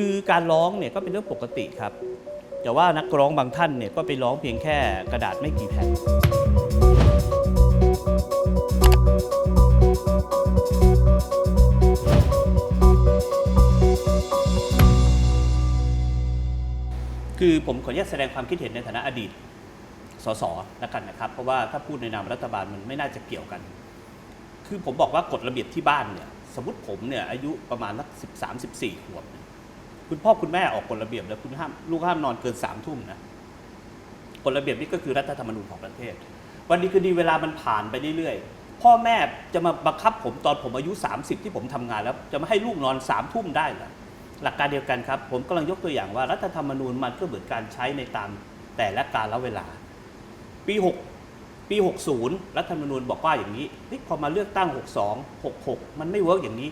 คือการร้องเนี่ยก็เป็นเรื่องปกติครับ แต่ว่านักร้องบางท่านเนี่ยก็ไปร้องเพียงแค่กระดาษไม่กี่แผ่นคือผมขออนุญาตแสดงความคิดเห็นในฐานะอดีตสสแล้วกันนะครับ เพราะว่าถ้าพูดในนามรัฐบาลมันไม่น่าจะเกี่ยวกัน คือผมบอกว่ากฎระเบียบที่บ้านเนี่ย สมมติผมเนี่ยอายุประมาณสักสิบสามสิบสี่ขวบเนี่ย คุณพ่อคุณแม่ออกกฎระเบียบแล้วคุณห้ามลูกห้ามนอนเกินสามทุ่มนะกฎระเบียบนี้ก็คือรัฐธรรมนูญของประเทศ วันนี้คือดีเวลามันผ่านไปเรื่อยๆ พ่อแม่จะมาบังคับผมตอนผมอายุ 30 ที่ผมทำงานแล้ว จะมาให้ลูกนอนสามทุ่มได้เหรอหลักการเดียวกันครับ ผมกำลังยกตัวอย่างว่ารัฐธรรมนูญมันก็เหมือนการใช้ในตามแต่ละกาลเวลา ปี 6 ปี 60 รัฐธรรมนูญบอกว่าอย่างนี้พอมาเลือกตั้ง 62 66 มันไม่เวิร์กอย่างนี้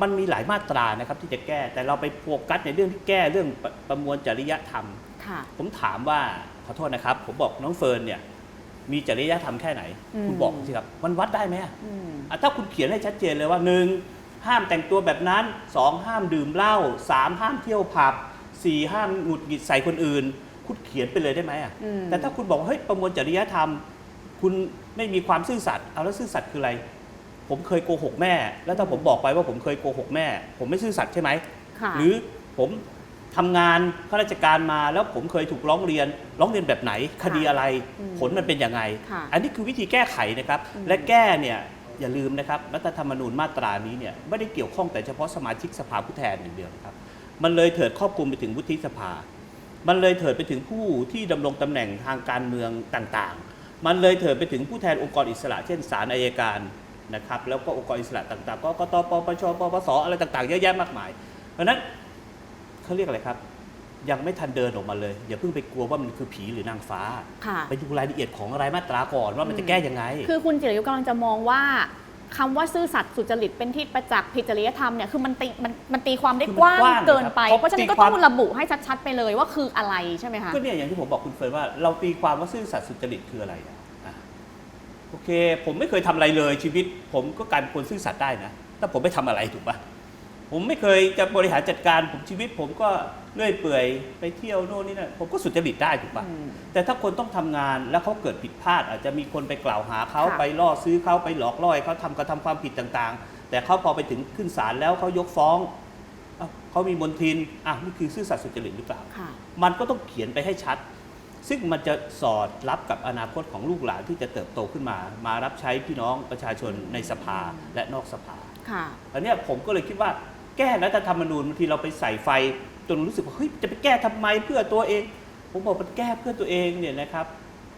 มันมีหลายมาตรานะครับที่จะแก้ แต่เราไปโฟกัสในเรื่องที่แก้เรื่องประประมวลจริยธรรม ค่ะ ผมถามว่าขอโทษนะครับ ผมบอกน้องเฟิร์นเนี่ยมีจริยธรรมแค่ไหน อืม คุณบอกสิครับมันวัดได้ไหมอะอืม อะถ้าคุณเขียนให้ชัดเจนเลยว่าหนึ่งห้ามแต่งตัวแบบนั้นสองห้ามดื่มเหล้าสามห้ามเที่ยวผับสี่ห้ามหงุดหงิดใส่คนอื่น คุณเขียนไปเลยได้ไหมอะอืม แต่ถ้าคุณบอกว่าเฮ้ยประมวลจริยธรรม คุณไม่มีความซื่อสัตย์เอาแล้วซื่อสัตย์คืออะไร ผมเคยโกหกแม่ แล้วถ้าผมบอกไปว่าผมเคยโกหกแม่ ผมไม่ซื่อสัตย์ใช่ไหม ค่ะ หรือผมทำงานข้าราชการมาแล้วผมเคยถูกร้องเรียน ร้องเรียนแบบไหน คดีอะไร อืมผลมันเป็นยังไง ค่ะอันนี้คือวิธีแก้ไขนะครับ อืม และแก้เนี่ยอย่าลืมนะครับรัฐธรรมนูญมาตรานี้เนี่ยไม่ได้เกี่ยวข้องแต่เฉพาะสมาชิกสภาผู้แทนอย่างเดียวนะครับ มันเลยเถิดครอบคลุมไปถึงวุฒิสภา มันเลยเถิดไปถึงผู้ที่ดำรงตำแหน่งทางการเมืองต่างๆ มันเลยเถิดไปถึงผู้แทนองค์กรอิสระ เช่นศาลอายการ นะครับแล้วก็องค์กรอิสระต่างๆก็กตปปชปปสอะไรต่างๆ เยอะแยะมากมาย เพราะฉะนั้นเขาเรียกอะไรครับยังไม่ทันเดินออกมาเลย อย่าเพิ่งไปกลัวว่ามันคือผีหรือนางฟ้าค่ะไปดูรายละเอียดของรายมาตราก่อนว่ามันจะแก้ยังไง คือคุณจิรยุทธ์กำลังจะมองว่าคำว่าซื่อสัตย์สุจริตเป็นที่ประจักษ์ผิดจริยธรรมเนี่ยคือมันตีมันมันตีความได้คือมันกว้างกว้างเกินไปครับเพราะฉะนั้นก็ตีความต้องระบุให้ชัดๆไปเลยว่าคืออะไรใช่ไหมคะก็เนี่ยอย่างที่ผมบอกคุณเฟิร์นว่าเราตีความว่าซื่อสัตย์สุจริตคืออะไรอะอะโอ เค ผมไม่เคยทำอะไรเลยชีวิต ผมก็กลายเป็นคนซื่อสัตย์ได้นะถ้าผมไม่ทำอะไรถูกปะผมไม่เคยจะบริหารจัดการผมชีวิต ผมก็เลื่อยเปื่อยไปเที่ยวโน่นนี่นั่นผมก็สุจริตได้ถูกปะอืมแต่ถ้าคนต้องทำงานแล้วเขาเกิดผิดพลาด อาจจะมีคนไปกล่าวหาเขาค่ะไปล่อซื้อเขาไปหลอกล่อให้เขาทำกระทำความผิดต่างๆ แต่เขาพอไปถึงขึ้นศาลแล้วเขายกฟ้องเอ้าเขามีมนทินอะนี่คือซื่อสัตย์สุจริตหรือเปล่าค่ะมันก็ต้องเขียนไปให้ชัด ซึ่งมันจะสอดรับกับอนาคตของลูกหลานที่จะเติบโตขึ้นมา มารับใช้พี่น้องประชาชนในสภาและนอกสภาค่ะอันเนี้ยผมก็เลยคิดว่าแก้รัฐธรรมนูญบางทีเราไปใส่ไฟจนรู้สึกว่าเฮ้ยจะไปแก้ทำไมเพื่อตัวเอง ผมบอกมันแก้เพื่อตัวเองเนี่ยนะครับ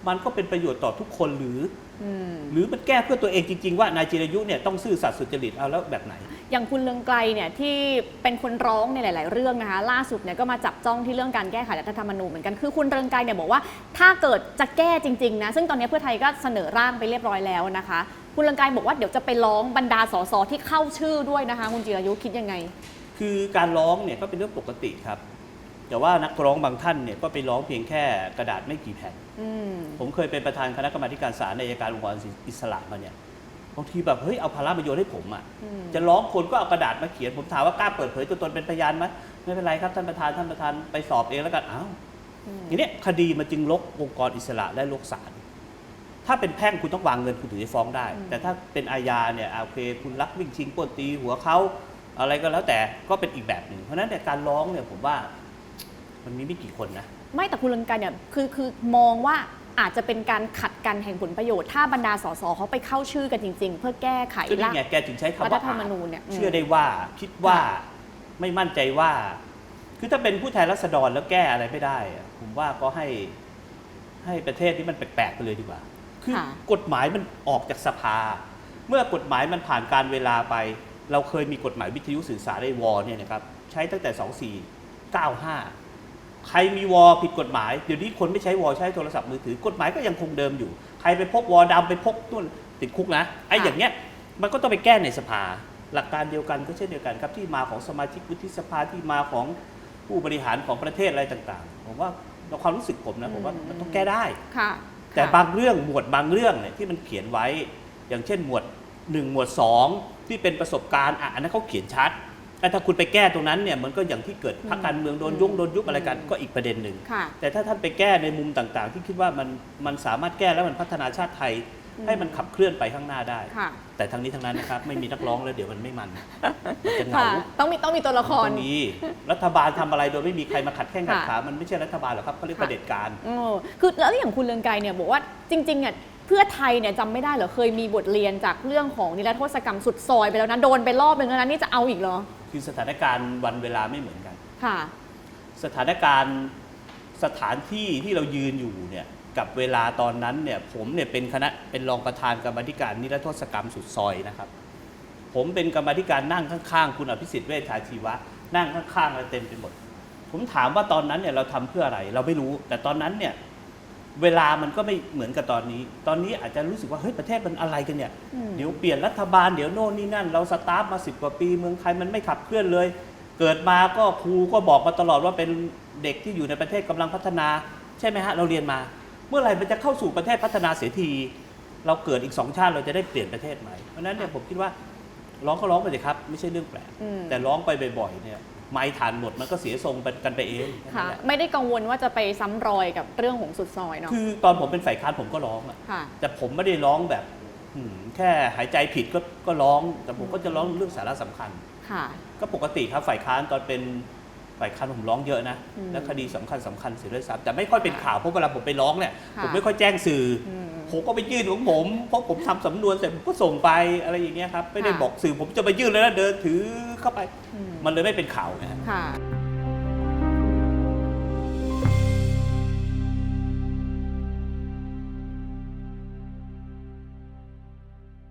มันก็เป็นประโยชน์ต่อทุกคนหรืออืมหรือมันแก้เพื่อตัวเองจริง ๆ ว่านายจิรายุเนี่ยต้องซื่อสัตย์สุจริตเอาแล้วแบบไหน อย่างคุณเลืองไกลเนี่ยที่เป็นคนร้องในหลาย ๆ เรื่องนะคะล่าสุดเนี่ยก็มาจับจ้องที่เรื่องการแก้ไขรัฐธรรมนูญเหมือนกันคือคุณเรืองไกรเนี่ยบอกว่าถ้าเกิดจะแก้จริง ๆ นะ ซึ่งตอนนี้เพื่อไทยก็เสนอร่างไปเรียบร้อยแล้วนะคะ คุณเรืองไกรบอกว่าเดี๋ยวจะไปร้องบรรดาสสที่เข้าชื่อด้วยนะคะ คุณจิรายุคิดยังไง คือการร้องเนี่ยก็เป็นเรื่องปกติครับ แต่ว่านักร้องบางท่านเนี่ยก็ไปร้องเพียงแค่กระดาษไม่กี่แผ่น อืม ผมเคยเป็นประธานคณะกรรมาธิการศาลในการองค์กรอิสระมาเนี่ยบางทีแบบเฮ้ยเอาภาระมาโยนให้ผมอะอืม จะร้องคนก็เอากระดาษมาเขียนผมถามว่ากล้าเปิดเผยตัวตนเป็นพยานไหมไม่เป็นไรครับท่านประธานท่านประธานไปสอบเองแล้วกันอ้าว อืม ทีเนี้ยคดีมันจึงลกองค์กรอิสระและลกศาล ถ้าเป็นแพ่งคุณต้องวางเงินคุณถึงจะฟ้องได้แต่ถ้าเป็นอาญาเนี่ยอะโอเคคุณลักวิ่งชิงปล้นตีหัวเขาอะไรก็แล้วแต่ก็เป็นอีกแบบหนึ่ง เพราะฉะนั้นเนี่ยการร้องเนี่ยผมว่า มันมีไม่กี่คนนะ ไม่แต่คุณเรืองไกรเนี่ยคือคือมองว่าอาจจะเป็นการขัดกันแห่งผลประโยชน์ ถ้าบรรดาสสเขาไปเข้าชื่อกันจริง ๆ เพื่อแก้ไขก็นี่ร่างไงแกถึงใช้คำรัว่าฐธรรมนูญเนี่ยอาจเชื่อได้ว่าคิดว่าไม่มั่นใจว่า คือถ้าเป็นผู้แทนรัษฎรแล้วแก้อะไรไม่ได้อะผมว่าก็ให้ให้ประเทศนี้มันแปลกๆไปเลยดีกว่า คือค่ะ กฎหมายมันออกจากสภา เมื่อกฎหมายมันผ่านการเวลาไป เราเคยมีกฎหมายวิทยุสื่อสารในวอเนี่ยนะครับ ใช้ตั้งแต่ 2495 ใครมีวอผิดกฎหมาย เดี๋ยวนี้คนไม่ใช้วอใช้โทรศัพท์มือถือกฎหมายก็ยังคงเดิมอยู่ ใครไปพกวอดำไปพกนู่นติดคุกนะไอ้ค่ะอย่างเงี้ยมันก็ต้องไปแก้ในสภา หลักการเดียวกันก็เช่นเดียวกันครับที่มาของสมาชิกวุฒิสภาที่มาของผู้บริหารของประเทศอะไรต่างๆ ผมว่าในความรู้สึกผมนะผมว่ามันต้องแก้ได้ ค่ะแต่ค่ะบางเรื่องหมวดบางเรื่องเนี่ยที่มันเขียนไว้ อย่างเช่นหมวด 1 หมวด 2 ที่เป็นประสบการณ์อะอันนั้นเขาเขียนชัดแต่ ถ้าคุณไปแก้ตรงนั้นเนี่ยมันก็อย่างที่เกิดพรรคการเมืองโดนยุงโดนยุบอะไรกันก็อีกประเด็นหนึ่ง ค่ะ แต่ถ้าท่านไปแก้ในมุมต่างๆ ที่คิดว่ามันมันสามารถแก้แล้วมันพัฒนาชาติไทย อืม ให้มันขับเคลื่อนไปข้างหน้าได้ ค่ะ แต่ทั้งนี้ทั้งนั้นนะครับ ไม่มีนักร้องแล้วเดี๋ยวมันไม่มันมันจะเหงาค่ะ ต้องมีต้องมีตัวละครตรงนี้รัฐบาลทำอะไรโดยไม่มีใครมาขัดแข้งขัดค่ะขา มันไม่ใช่รัฐบาลหรอกครับเขาเรียกค่ะ ประเผด็จการ โอ้คือแล้วอย่างคุณเลืองไกรเนี่ยบอกว่าจริงๆเนี่ยเพื่อไทยเนี่ยจำไม่ได้เหรอเคยมีบทเรียนจากเรื่องของนิรโทษกรรมสุดซอยไปแล้วนะโดนไปรอบนึงแล้วนะนี่จะเอาอีกเหรอ คือสถานการณ์วันเวลาไม่เหมือนกัน ค่ะ สถานการณ์สถานที่ที่เรายืนอยู่เนี่ยกับเวลาตอนนั้นเนี่ยผมเนี่ยเป็นคณะเป็นรองประธานกรรมาธิการนิรโทษกรรมสุดซอยนะครับ ผมเป็นกรรมาธิการนั่งข้างๆ คุณอภิสิทธิ์เวชชาชีวะ นั่งข้างๆอะไรเต็มไปหมด ผมถามว่าตอนนั้นเนี่ยเราทำเพื่ออะไร เราไม่รู้ แต่ตอนนั้นเนี่ย เวลามันก็ไม่เหมือนกับตอนนี้ ตอนนี้อาจจะรู้สึกว่าเฮ้ยประเทศมันอะไรกันเนี่ย อืม เดี๋ยวเปลี่ยนรัฐบาลเดี๋ยวโน่นนี่นั่น เราสตาร์ทมาสิบกว่าปีเมืองไทยมันไม่ขับเคลื่อนเลย เกิดมาก็ครูก็บอกมาตลอดว่าเป็นเด็กที่อยู่ในประเทศกำลังพัฒนา ใช่ไหมฮะเราเรียนมา เมื่อไหร่มันจะเข้าสู่ประเทศพัฒนาเสียที เราเกิดอีกสองชาติเราจะได้เปลี่ยนประเทศใหม่เพราะฉะนั้นเนี่ยผมคิดว่าร้องก็ร้องไปเลยครับ ไม่ใช่เรื่องแปลกอืม แต่ร้องไปบ่อยๆเนี่ย ไม้ฐานหมดมันก็เสียทรงไปกันไปเองแค่ค่ะนั้นแหละไม่ได้กังวลว่าจะไปซ้ำรอยกับเรื่องของสุดซอยเนาะคือตอนผมเป็นฝ่ายค้านผมก็ร้องอะค่ะ แต่ผมไม่ได้ร้องแบบอืมแค่หายใจผิดก็ก็ร้อง แต่ผมก็จะร้องเรื่องสาระสำคัญ ค่ะ ก็ปกติครับฝ่ายค้านตอนเป็น ฝ่ายค้านผมร้องเยอะนะ อืมและคดีสำคัญสำคัญเสียด้วยซ้ำแต่ไม่ค่อยเป็นข่าวเพราะเวลาผมไปร้องเนี่ยค่ะ ผมไม่ค่อยแจ้งสื่อออืม ผมก็ไปยื่นของผม เพราะผมทำสำนวนเสร็จผมก็ส่งไปอะไรอย่างเงี้ยครับไม่ได้ค่ะ บอกสื่อผมจะไปยื่นเลยนะเดินถือเข้าไป อืมมันเลยไม่เป็นข่าวไงค่ะ